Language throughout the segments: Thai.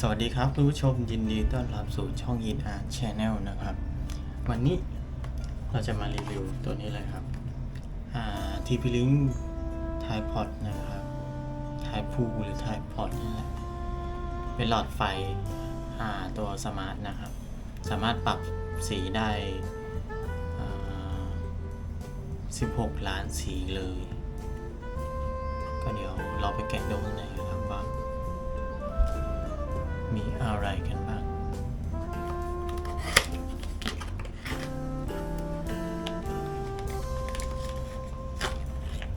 สวัสดีครับคุณผู้ชมยินดีต้อนรับสู่ช่อง In Art Channel นะครับ วันนี้เราจะมารีวิวตัวนี้เลยครับทีพีลิงไทพอดนะครับไทพูหรือไทพอดนี่แหละเป็นหลอดไฟตัวสมาร์ทนะครับ สามารถปรับสีได้ 16 ล้านสีเลย ก็เดี๋ยวเราไปแกะดูข้างใน มีอะไรกันบ้าง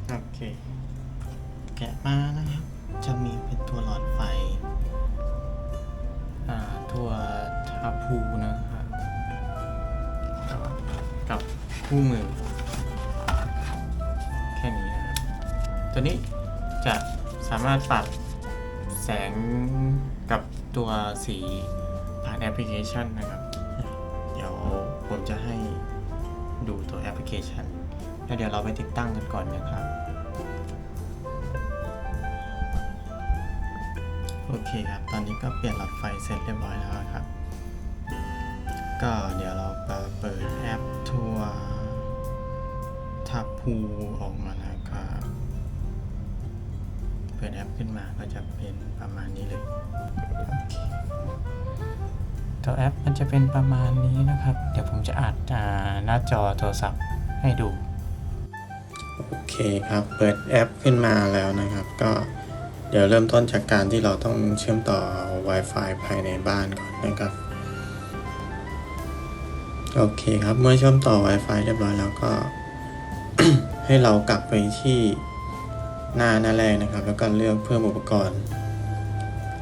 โอเค แกะมานะครับ จะมีเป็นตัวหลอดไฟ อ่า ตัวทาพูนะครับกับคู่มือ แค่นี้นะครับ ตัวนี้จะสามารถปรับแสงกับ ตัวสีผ่านแอปพลิเคชันนะครับ เดี๋ยวผมจะให้ดูตัวแอปพลิเคชัน แล้วเดี๋ยวเราไปติดตั้งกันก่อนนะครับ โอเคครับ ตอนนี้ก็เปลี่ยนหลอดไฟเสร็จเรียบร้อยแล้วครับ ก็เดี๋ยวเราไปเปิดแอปทัวร์ทับพูออกมา เปิดแอปขึ้นมาก็จะเป็นประมาณนี้เลยโอเคตัวแอปมันจะเป็นประมาณนี้นะครับ เดี๋ยวผมจะอัดอ่าหน้าจอโทรศัพท์ให้ดู โอเคครับ เปิดแอปขึ้นมาแล้วนะครับ ก็เดี๋ยวเริ่มต้นจากการที่เราต้องเชื่อมต่อ Wi-Fi ภายในบ้านก่อนนะครับ โอเคครับ เมื่อเชื่อมต่อ Wi-Fi เรียบร้อยแล้วก็ให้เรากลับไปที่ หน้าหน้าแรกนะครับ แล้วก็เลือกเพิ่มอุปกรณ์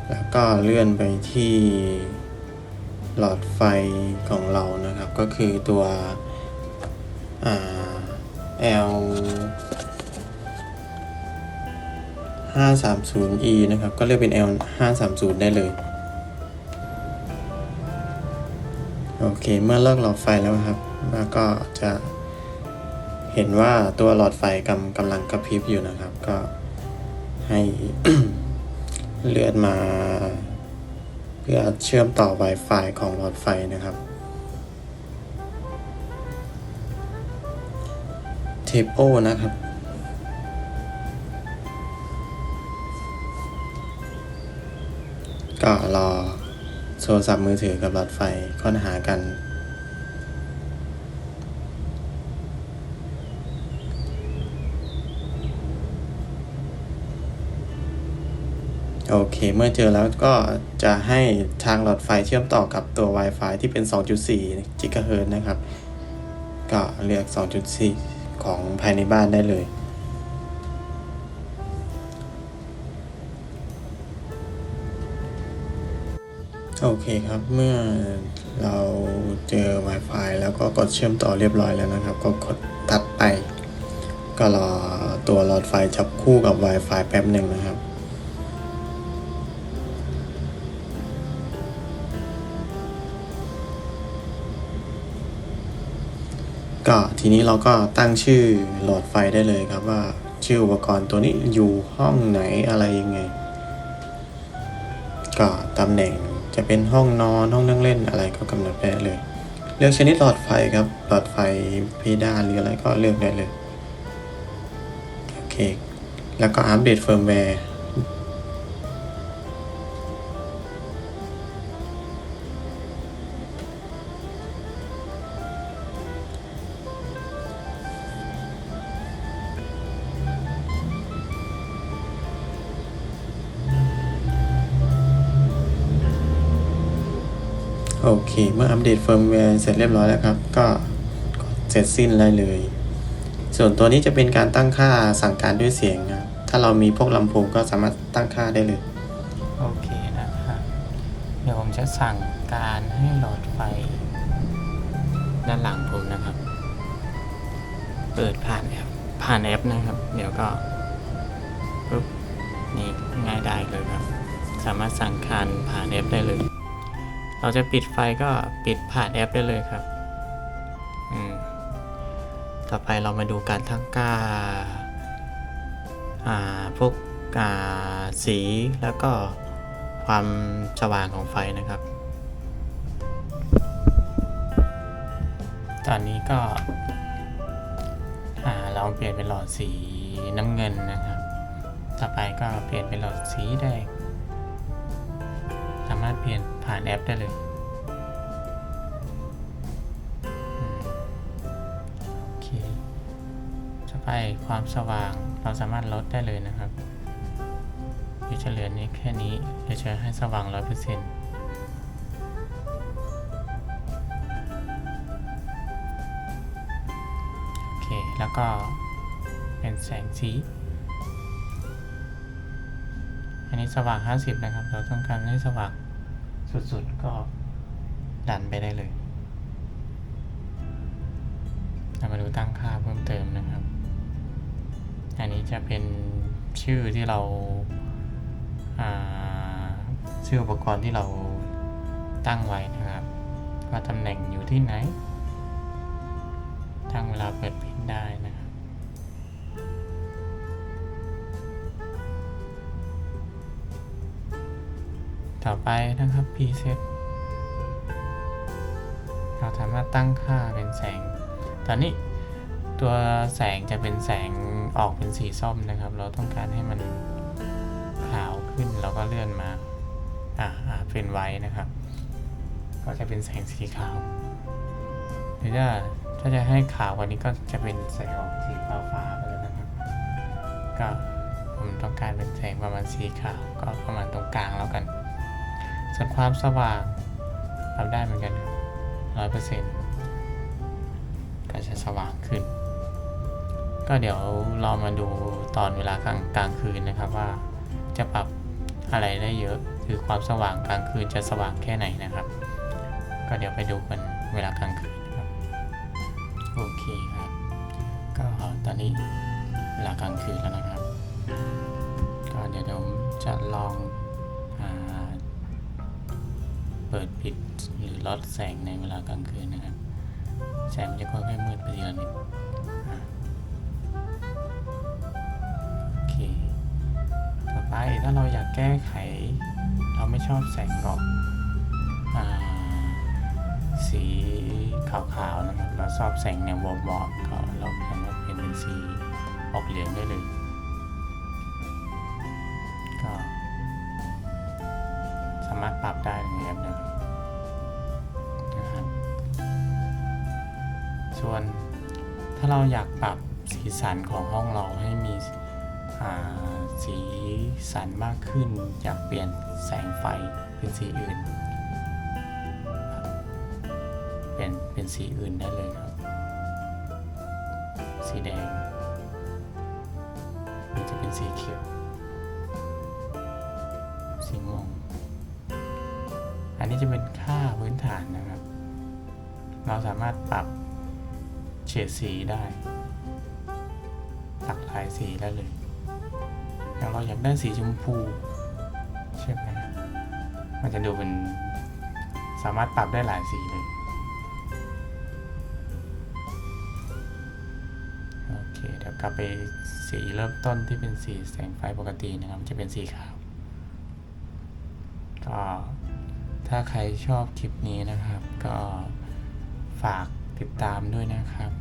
แล้วก็เลื่อนไปที่หลอดไฟของเรานะครับ ก็คือตัวอ่า L 530E นะครับ ก็เลือกเป็น L 530ได้เลย โอเค เมื่อเลิกหลอดไฟแล้วครับ แล้วก็จะ เห็นว่าตัวหลอดไฟกำกำลังกระพริบอยู่นะครับ ก็ให้เลื่อนมา เพื่อเชื่อมต่อ Wi-Fi ของหลอดไฟนะครับเทปโอนะครับ ก็รอโทรศัพท์มือถือกับหลอดไฟค้นหากัน โอเค เมื่อเจอแล้วก็จะให้ทางหลอดไฟเชื่อมต่อกับตัว Wi-Fi ที่เป็น 2.4 GHz นะครับ ก็เลือก 2.4 ของภายในบ้านได้เลย โอเคครับ เมื่อเราเจอ Wi-Fi แล้วก็กดเชื่อมต่อเรียบร้อยแล้วนะครับ ก็กดตัดไป ก็รอตัวหลอดไฟจับคู่กับ Wi-Fi แป๊บหนึ่งนะครับ ก็ทีนี้เราก็ตั้งชื่อหลอดไฟได้เลยครับว่าชื่ออุปกรณ์ตัวนี้อยู่ห้องไหนอะไรยังไง ก็ตำแหน่งจะเป็นห้องนอนห้องนั่งเล่นอะไรก็กำหนดได้เลย เลือกชนิดหลอดไฟครับหลอดไฟเพดานหรืออะไรก็เลือกได้เลยโอเคแล้วก็อัปเดตเฟิร์มแวร์ เค เมื่ออัปเดตเฟิร์มแวร์เสร็จเรียบร้อยแล้วครับ ก็เสร็จสิ้นได้เลย ส่วนตัวนี้จะเป็นการตั้งค่าสั่งการด้วยเสียงนะถ้าเรามีพวกลำโพงก็สามารถตั้งค่าได้เลย โอเคนะครับเดี๋ยวผมจะสั่งการให้หลอดไฟ ด้านหลังผมนะครับ เปิดผ่านแอปผ่านแอปนะครับ เดี๋ยวก็ปุ๊บนี่ง่ายได้เลยครับ สามารถสั่งการผ่านแอปได้เลย เราจะปิดไฟก็ปิดผ่านแอปได้เลยครับ ต่อไปเรามาดูการทั้งค่าาพวกาสีแล้วก็ความสว่างของไฟนะครับ ตอนนี้ก็อ่าเปลี่ยนเป็นหลอดสีน้ำเงินนะครับ ต่อไปก็เปลี่ยนเป็นหลอดสีแดง เรียนผ่านแอปได้เลยโอเคต่อไปความสว่างเราสามารถลดได้เลยนะครับอยู่เฉลี่ยนี้แค่นี้จะช่วยให้สว่างร้อยเปอร์เซ็นต์โอเคแล้วก็เป็นแสงสี อันนี้สว่าง 50 นะครับ เราต้องการให้สว่าง สุดๆ ก็ดันไปได้เลยเรามาดูตั้งค่าเพิ่มเติมนะครับ อันนี้จะเป็นชื่อที่เราาชื่ออุปกรณ์ที่เราตั้งไว้นะครับ ว่าตำแหน่งอยู่ที่ไหน ตั้งเวลาเปิดปิดได้นะ ต่อไปนะครับ preset เราสามารถตั้งค่าเป็นแสง ตอนนี้ตัวแสงจะเป็นแสงออกเป็นสีส้มนะครับ เราต้องการให้มันขาวขึ้นเราก็เลื่อนมา อ่าเป็นไว้นะครับ ก็จะเป็นแสงสีขาวหรือถ้าถ้าจะให้ขาวกว่านี้ก็จะเป็นแสงออกสีฟ้าฟ้าๆไปเลยนะครับ ก็ผมต้องการเป็นแสงประมาณสีขาวก็ประมาณตรงกลางแล้วกัน ส่วนความสว่างปรับได้เหมือนกันร้อยเปอร์เซ็นต์ก็จะสว่างขึ้น ก็เดี๋ยวเรามาดูตอนเวลากลางกลางคืนนะครับว่าจะปรับอะไรได้เยอะคือความสว่างกลางคืนจะสว่างแค่ไหนนะครับ ก็เดี๋ยวไปดูกันเวลากลางคืนนะครับโอเคครับ ก็ตอนนี้เวลากลางคืนแล้วนะครับ ก็เดี๋ยวผมจะลอง ปิดปิดหรือลดแสงในเวลากลางคืนนะครับ แสงมันจะค่อยๆมืดไปทีละนิดโอเค ต่อไปถ้าเราอยากแก้ไข เราไม่ชอบแสงก็อ่าสีขาวๆนะครับ เราชอบแสงแนววอร์มๆก็เราสามารถเปลี่ยนเป็นสีออกเหลืองได้เลยก็ามารถปรับได้ในแอปเลยนะครับส่วนถ้าเราอยากปรับสีสันของห้องเราให้มีสีสันมากขึ้น อยากเปลี่ยนแสงไฟเป็นสีอื่น เป็นเป็นสีอื่นได้เลยครับ สีแดงหรือจะเป็นสีเขียว สีม่วง นนี้จะเป็นค่าพื้นฐานนะครับ เราสามารถปรับเฉดสีได้ หลากหลายสีได้เลยอย่างเราอยากได้สีชมพูใช่ไหมมันจะดูเป็นสามารถปรับได้หลายสีเลยโอเคเดี๋ยวกลับไปสีเริ่มต้นที่เป็นสีแสงไฟปกตินะครับจะเป็นสีขาวก็ ถ้าใครชอบคลิปนี้นะครับ ก็ฝากติดตามด้วยนะครับ